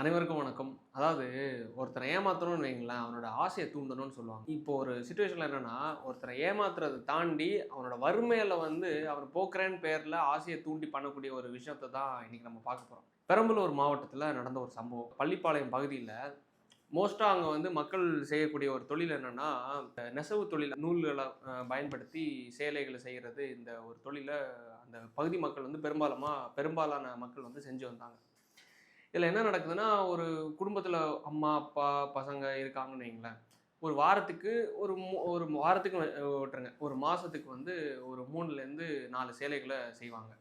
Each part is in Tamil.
அனைவருக்கும் வணக்கம். அதாவது ஒருத்தரை ஏமாத்தணும்னு வைங்களேன் அவனோட ஆசையை தூண்டணும்னு சொல்லுவாங்க. இப்போ ஒரு சுச்சுவேஷனில் என்னென்னா ஒருத்தரை ஏமாத்துறதை தாண்டி அவனோட வறுமையில் வந்து அவர் போக்குறேன்னு பேரில் ஆசையை தூண்டி பண்ணக்கூடிய ஒரு விஷயத்தை தான் இன்னைக்கு நம்ம பார்க்க போகிறோம் பெரம்பலூர் மாவட்டத்தில் நடந்த ஒரு சம்பவம். பள்ளிப்பாளையம் பகுதியில் மோஸ்ட்டாக அங்கே வந்து மக்கள் செய்யக்கூடிய ஒரு தொழில் என்னன்னா இந்த நெசவு தொழில் நூல்களை பயன்படுத்தி சேலைகளை செய்கிறது இந்த ஒரு தொழிலை அந்த பகுதி மக்கள் வந்து பெரும்பாலமாக பெரும்பாலான மக்கள் வந்து செஞ்சு வந்தாங்க. இதில் என்ன நடக்குதுன்னா ஒரு குடும்பத்தில் அம்மா அப்பா பசங்க இருக்காங்கன்னு வைங்களேன். ஒரு வாரத்துக்கு ஒரு ஒரு வாரத்துக்கு வ- விட்டுருங்க. ஒரு மாதத்துக்கு வந்து ஒரு மூணுலேருந்து நாலு சேலைகளை செய்வாங்க.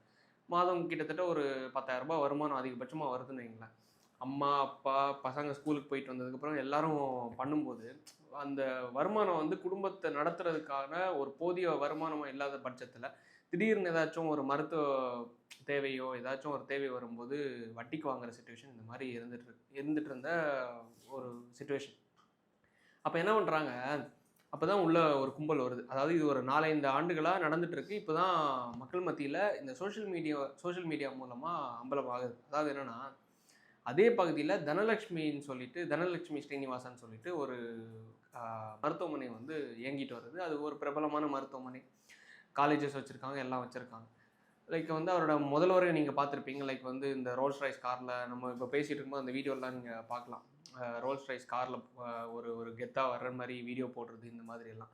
மாதம் கிட்டத்தட்ட ஒரு 10000 ரூபாய் வருமானம் அதிகபட்சமாக வருதுன்னு வைங்களேன். அம்மா அப்பா பசங்க ஸ்கூலுக்கு போயிட்டு வந்ததுக்கப்புறம் எல்லாரும் பண்ணும்போது அந்த வருமானம் வந்து குடும்பத்தை நடத்துறதுக்கான ஒரு போதிய வருமானமாக இல்லாத பட்சத்தில் திடீர்னு ஏதாச்சும் ஒரு மருத்துவ தேவையோ ஏதாச்சும் ஒரு தேவை வரும்போது வட்டிக்கு வாங்குற சுச்சுவேஷன் இந்த மாதிரி இருந்துட்டு இருந்துட்டு இருந்த ஒரு சுச்சுவேஷன் அப்போ என்ன பண்ணுறாங்க அப்போ தான் உள்ள ஒரு கும்பல் வருது. அதாவது இது ஒரு நாலஞ்சு ஆண்டுகளாக நடந்துட்டு இருக்கு. இப்போ தான் மக்கள் மத்தியில் இந்த சோஷியல் மீடியா சோஷியல் மீடியா மூலமாக அம்பலம் ஆகுது அதாவது என்னன்னா அதே பகுதியில் தனலட்சுமின்னு சொல்லிட்டு தனலட்சுமி ஸ்ரீனிவாசன் சொல்லிட்டு ஒரு மருத்துவமனை வந்து இயங்கிட்டு வருது. அது ஒரு பிரபலமான மருத்துவமனை. காலேஜஸ் வச்சுருக்காங்க எல்லாம் வச்சுருக்காங்க. லைக் வந்து அவரோட முதல்வரை நீங்கள் பார்த்துருப்பீங்க லைக் வந்து இந்த ரோல்ஸ் ரைஸ் காரில் நம்ம இப்போ பேசிகிட்டு இருக்கும்போது அந்த வீடியோலாம் நீங்கள் பார்க்கலாம். ரோல்ஸ் ரைஸ் காரில் ஒரு ஒரு கெத்தாக வர்ற மாதிரி வீடியோ போடுறது இந்த மாதிரி எல்லாம்.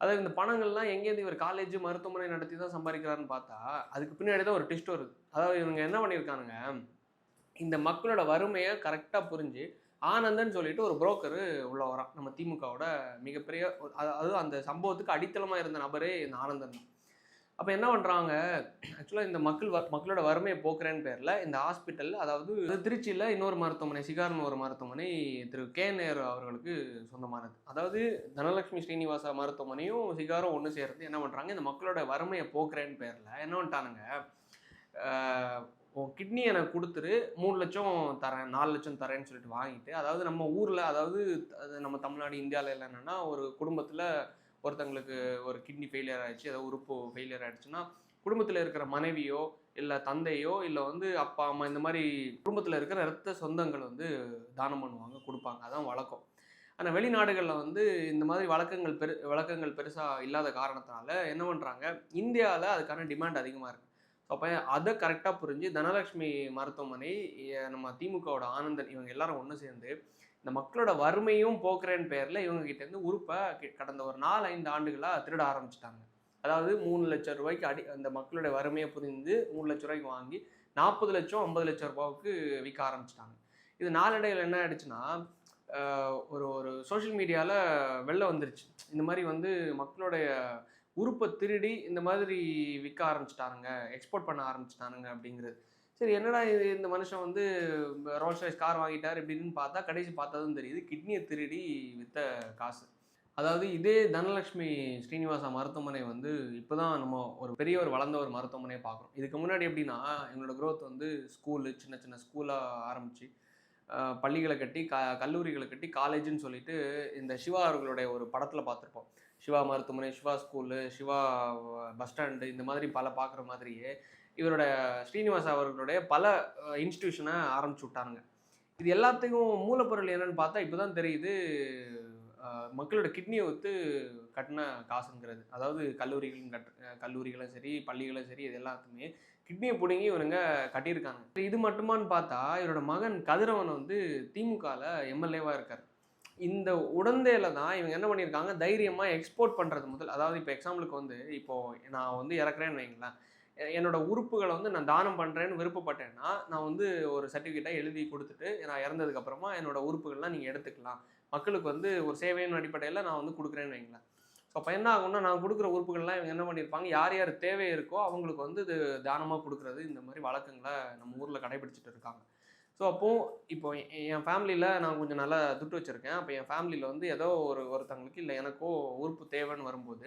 அதாவது இந்த பணங்கள்லாம் எங்கேருந்து இவர் காலேஜ் மருத்துவமனை நடத்தி தான் சம்பாதிக்கிறாருன்னு பார்த்தா அதுக்கு பின்னாடி தான் ஒரு டிஸ்ட் வருது. அதாவது இவங்க என்ன பண்ணியிருக்கானுங்க இந்த மக்களோட வறுமையை கரெக்டாக புரிஞ்சு ஆனந்தன் சொல்லிட்டு ஒரு புரோக்கர் உள்ள வரான். நம்ம திமுகவோட மிகப்பெரிய அதாவது அந்த சம்பவத்துக்கு அடித்தளமாக இருந்த நபரே இந்த ஆனந்தன் தான். அப்போ என்ன பண்ணுறாங்க ஆக்சுவலாக இந்த மக்கள் வ- மக்களோட வறுமையை போக்குறேன்னு பேரில் இந்த ஹாஸ்பிட்டல் அதாவது திருச்சியில் இன்னொரு மருத்துவமனை சிகார்னு ஒரு மருத்துவமனை திரு கே நேரு அவர்களுக்கு சொந்தமானது. அதாவது தனலட்சுமி ஸ்ரீனிவாசா மருத்துவமனையும் சிகாரும் ஒன்று சேர்ந்து என்ன பண்ணுறாங்க இந்த மக்களோட வறுமையை போக்குறேன்னு பேரில் என்ன பண்ணிட்டானுங்க? உன் கிட்னி எனக்கு கொடுத்துரு மூணு லட்சம் தரேன் நாலு லட்சம் தரேன்னு சொல்லிட்டு வாங்கிட்டு அதாவது நம்ம ஊரில் அதாவது அது நம்ம தமிழ்நாடு இந்தியாவில் எல்லாம் என்னென்னா ஒரு குடும்பத்தில் ஒருத்தங்களுக்கு ஒரு கிட்னி ஃபெயிலியர் ஆயிடுச்சு ஏதோ உறுப்பு ஃபெயிலியர் ஆயிடுச்சுன்னா குடும்பத்தில் இருக்கிற மனைவியோ இல்லை தந்தையோ இல்லை வந்து அப்பா அம்மா இந்த மாதிரி குடும்பத்தில் இருக்கிற இரத்த சொந்தங்கள் வந்து தானம் பண்ணுவாங்க கொடுப்பாங்க. அதான் வழக்கம். ஆனால் வெளிநாடுகளில் வந்து இந்த மாதிரி வழக்கங்கள் பெரு வழக்கங்கள் பெருசாக இல்லாத காரணத்தினால என்ன பண்ணுறாங்க இந்தியாவில் அதுக்கான டிமாண்ட் அதிகமாக இருக்குது ஸோ அப்போ அதை கரெக்டாக புரிஞ்சு தனலட்சுமி மருத்துவமனை நம்ம திமுகவோட ஆனந்தன் இவங்க எல்லாரும் ஒன்று சேர்ந்து இந்த மக்களோட வறுமையும் போக்குறேன்னு பேரில் இவங்க கிட்ட உறுப்பை கடந்த ஒரு நாலு ஐந்து ஆண்டுகளாக திருட ஆரம்பிச்சிட்டாங்க. அதாவது மூணு லட்சம் ரூபாய்க்கு அடி அந்த மக்களுடைய வறுமையை புரிந்து மூணு லட்ச ரூபாய்க்கு வாங்கி நாற்பது லட்சம் ஐம்பது லட்சம் ரூபாவுக்கு விற்க ஆரம்பிச்சிட்டாங்க. இது நாளடைவில் என்ன ஆயிடுச்சுன்னா ஒரு ஒரு சோஷியல் மீடியாவில் வெளில வந்துருச்சு. இந்த மாதிரி வந்து மக்களுடைய உறுப்பை திருடி இந்த மாதிரி விற்க ஆரம்பிச்சிட்டாருங்க எக்ஸ்போர்ட் பண்ண ஆரம்பிச்சிட்டானுங்க அப்படிங்கிறது. சரி என்னடா இது? இந்த மனுஷன் வந்து ரோல்ஸ் கார் வாங்கிட்டார் இப்படின்னு பார்த்தா கடைசி பார்த்ததும் தெரியுது கிட்னியை திருடி வித்த காசு. அதாவது இதே தனலட்சுமி ஸ்ரீனிவாசா மருத்துவமனை வந்து இப்போ தான் நம்ம ஒரு பெரிய ஒரு வளர்ந்த ஒரு மருத்துவமனையை பார்க்குறோம். இதுக்கு முன்னாடி எப்படின்னா எங்களோட க்ரோத் வந்து ஸ்கூலு சின்ன சின்ன ஸ்கூலாக ஆரம்பித்து பள்ளிகளை கட்டி க கல்லூரிகளை கட்டி காலேஜுன்னு சொல்லிட்டு இந்த சிவா அவர்களுடைய ஒரு படத்தில் பார்த்துருப்போம். சிவா மருத்துவமனை Siva school Siva bus stand இந்த மாதிரி பல பார்க்குற மாதிரியே இவரோட ஸ்ரீனிவாசா அவர்களுடைய பல இன்ஸ்டிடியூஷனை ஆரம்பிச்சு விட்டாருங்க. இது எல்லாத்துக்கும் மூலப்பொருள் என்னன்னு பார்த்தா இப்போ தான் தெரியுது மக்களோட கிட்னியை ஒத்து கட்டின காசுங்கிறது. அதாவது கல்லூரிகளும் கட் கல்லூரிகளும் சரி பள்ளிகளும் சரி இது எல்லாத்துக்குமே கிட்னியை பிடுங்கி இவனுங்க கட்டியிருக்காங்க. இது மட்டுமான்னு பார்த்தா இவரோட மகன் கதிரவன் வந்து திமுகவில் எம்எல்ஏவாக இருக்கார். இந்த உடந்தையில தான் இவங்க என்ன பண்ணியிருக்காங்க தைரியமாக எக்ஸ்போர்ட் பண்ணுறது முதல். அதாவது இப்போ எக்ஸாம்பிளுக்கு வந்து இப்போது நான் வந்து இறக்குறேன்னு வைங்களேன். என்னோட உறுப்புகளை வந்து நான் தானம் பண்ணுறேன்னு விருப்பப்பட்டேன்னா நான் வந்து ஒரு சர்டிஃபிகேட்டாக எழுதி கொடுத்துட்டு நான் இறந்ததுக்கப்புறமா என்னோட உறுப்புகள்லாம் நீங்கள் எடுத்துக்கலாம். மக்களுக்கு வந்து ஒரு சேவையின் அடிப்படையில் நான் வந்து கொடுக்குறேன்னு வைங்களேன். ஸோ அப்போ என்ன ஆகும்னா நான் கொடுக்குற உறுப்புகள்லாம் இவங்க என்ன பண்ணியிருப்பாங்க? யார் யார் தேவை இருக்கோ அவங்களுக்கு வந்து இது தானமாக கொடுக்குறது இந்த மாதிரி வழக்கங்களை நம்ம ஊரில் கடைபிடிச்சிட்டு இருக்காங்க. ஸோ அப்போ இப்போ என் ஃபேமிலியில் நான் கொஞ்சம் நல்லா துட்டு வச்சுருக்கேன். அப்போ என் ஃபேமிலியில் வந்து ஏதோ ஒரு ஒருத்தங்களுக்கு இல்லை எனக்கோ உறுப்பு தேவைன்னு வரும்போது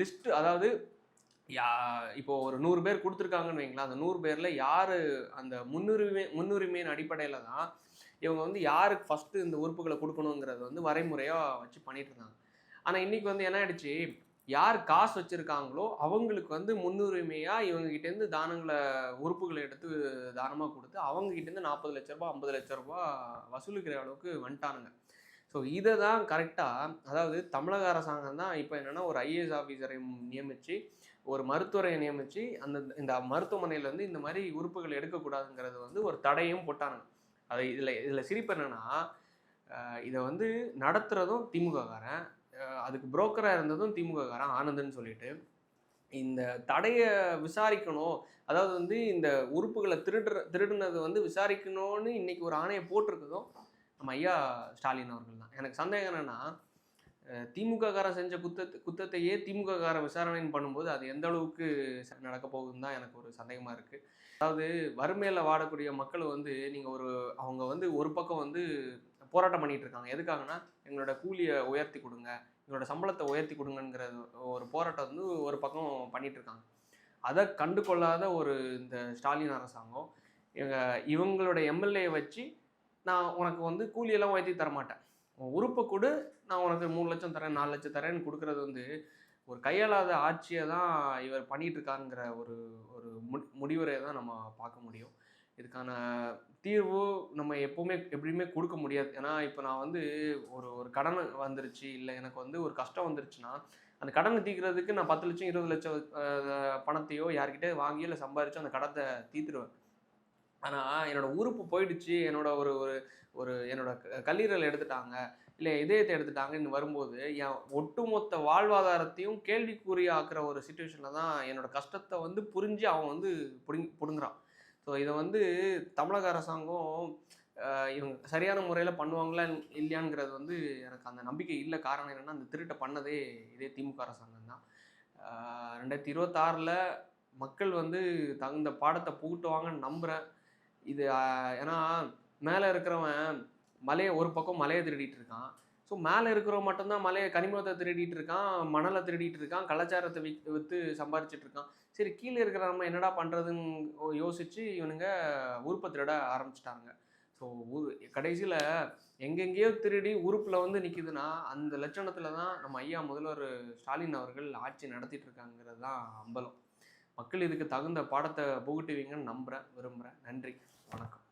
லிஸ்ட்டு அதாவது யா இப்போ ஒரு நூறு பேர் கொடுத்துருக்காங்கன்னு வைங்களேன் அந்த நூறு பேரில் யார் அந்த முன்னுரிமை முன்னுரிமையின் அடிப்படையில் தான் இவங்க வந்து யாருக்கு ஃபஸ்ட்டு இந்த உறுப்புகளை கொடுக்கணுங்கிறது வந்து வரைமுறையாக வச்சு பண்ணிட்டு இருந்தாங்க. ஆனால் இன்னைக்கு வந்து என்ன ஆயிடுச்சு? யார் காசு வச்சுருக்காங்களோ அவங்களுக்கு வந்து முன்னுரிமையாக இவங்ககிட்டேருந்து தானங்களை உறுப்புகளை எடுத்து தானமாக கொடுத்து அவங்ககிட்டேருந்து நாற்பது லட்ச ரூபா ஐம்பது லட்ச ரூபா வசூலிக்கிற அளவுக்கு வந்துட்டானுங்க. ஸோ இதை தான் கரெக்டாக அதாவது தமிழக அரசாங்கம் தான் இப்போ என்னென்னா ஒரு ஐஏஎஸ் ஆஃபீஸரை நியமித்து ஒரு மருத்துவரை நியமித்து அந்த இந்த மருத்துவமனையில் வந்து இந்த மாதிரி உறுப்புகள் எடுக்கக்கூடாதுங்கிறது வந்து ஒரு தடையும் போட்டானுங்க. அது இதில் இதில் சிரிப்பு என்னென்னா இதை வந்து நடத்துகிறதும் திமுககாரன் அதுக்கு புரோக்கராக இருந்ததும் திமுககாரன் ஆனந்தன்னு சொல்லிட்டு இந்த தடையை விசாரிக்கணும் அதாவது வந்து இந்த உறுப்புகளை திருடுற திருடுனது வந்து விசாரிக்கணும்னு இன்னைக்கு ஒரு ஆணையை போட்டிருக்கதும் நம்ம ஐயா ஸ்டாலின் அவர்கள் தான். எனக்கு சந்தேகம் என்னென்னா அஹ் திமுககாரன் செஞ்ச குத்தத்தை குத்தத்தையே திமுககாரன் விசாரணைன்னு பண்ணும்போது அது எந்த அளவுக்கு ச- நடக்க போகுதுன்னு தான் எனக்கு ஒரு சந்தேகமாக இருக்குது அதாவது வறுமையில் வாடக்கூடிய மக்கள் வந்து நீங்கள் ஒரு அவங்க வந்து ஒரு பக்கம் வந்து போராட்டம் பண்ணிகிட்டு இருக்காங்க. எதுக்காகனா எங்களோட கூலியை உயர்த்தி கொடுங்க எங்களோட சம்பளத்தை உயர்த்தி கொடுங்கங்கிற ஒரு போராட்டம் வந்து ஒரு பக்கம் பண்ணிகிட்டு இருக்காங்க. அதை கண்டு கொள்ளாத ஒரு இந்த ஸ்டாலின் அரசாங்கம் இவங்க இவங்களோட எம்எல்ஏ வச்சு நான் உனக்கு வந்து கூலியெல்லாம் உயர்த்தி தரமாட்டேன். உறுப்பை கொடு நான் உனக்கு மூணு லட்சம் தரேன் நாலு லட்சம் தரேன்னு கொடுக்கறது வந்து ஒரு கையாளாத ஆட்சியை தான் இவர் பண்ணிட்டு இருக்காருங்கிற ஒரு ஒரு மு- முடிவுரையை தான் நம்ம பார்க்க முடியும். இதுக்கான தீர்வு நம்ம எப்போவுமே எப்படியுமே கொடுக்க முடியாது. ஏன்னா இப்போ நான் வந்து ஒரு ஒரு கடன் வந்துருச்சு இல்லை எனக்கு வந்து ஒரு கஷ்டம் வந்துருச்சுன்னா அந்த கடனை தீர்க்கிறதுக்கு நான் பத்து லட்சம் இருபது லட்சம் பணத்தையோ யார்கிட்டயோ வாங்கி இல்லை சம்பாரிச்சோ அந்த கடத்தை தீர்த்துருவேன். ஆனால் என்னோடய உறுப்பு போயிடுச்சு என்னோட ஒரு ஒரு ஒரு என்னோட க- கல்லீரல் எடுத்துட்டாங்க இல்லை இதயத்தை எடுத்துட்டாங்கன்னு வரும்போது என் ஒட்டுமொத்த வாழ்வாதாரத்தையும் கேள்விக்குறியாக்குற ஒரு சுச்சுவேஷனில் தான் என்னோட கஷ்டத்தை வந்து புரிஞ்சு அவன் வந்து புடுங் பிடுங்குறான். ஸோ இதை வந்து தமிழக அரசாங்கம் இவங்க சரியான முறையில் பண்ணுவாங்களா இல்லையாங்கிறது வந்து எனக்கு அந்த நம்பிக்கை இல்லை. காரணம் என்னென்னா அந்த திருட்டை பண்ணதே இதே திமுக அரசாங்கம் தான். ரெண்டாயிரத்தி இருபத்தாறில் மக்கள் வந்து தகுந்த பாடத்தை புகுட்டுவாங்கன்னு நம்புகிறேன் இது ஏன்னா மேலே இருக்கிறவன் மலையை ஒரு பக்கம் மலையை திருடிட்டு இருக்கான். ஸோ மேலே இருக்கிறவன் மட்டும்தான் மலையை கனிமத்தை திருடிட்டு இருக்கான் மணலை திருடிட்டு இருக்கான் கலாச்சாரத்தை வித் விற்று சம்பாரிச்சிட்டு இருக்கான். சரி கீழே இருக்கிற நம்ம என்னடா பண்ணுறதுன்னு யோசிச்சு இவனுங்க உறுப்பை திருட ஆரம்பிச்சிட்டாங்க. ஸோ கடைசியில் எங்கெங்கேயோ திருடி உறுப்பில் வந்து நிற்கிதுன்னா அந்த லட்சணத்தில் தான் நம்ம ஐயா முதல்வர் ஸ்டாலின் அவர்கள் ஆட்சி நடத்திட்டு இருக்காங்கிறது தான் அம்பலம். மக்கள் இதுக்கு தகுந்த பாடத்தை புகுட்டுவீங்கன்னு நம்புகிறேன் விரும்புகிறேன் நன்றி. வணக்கம்.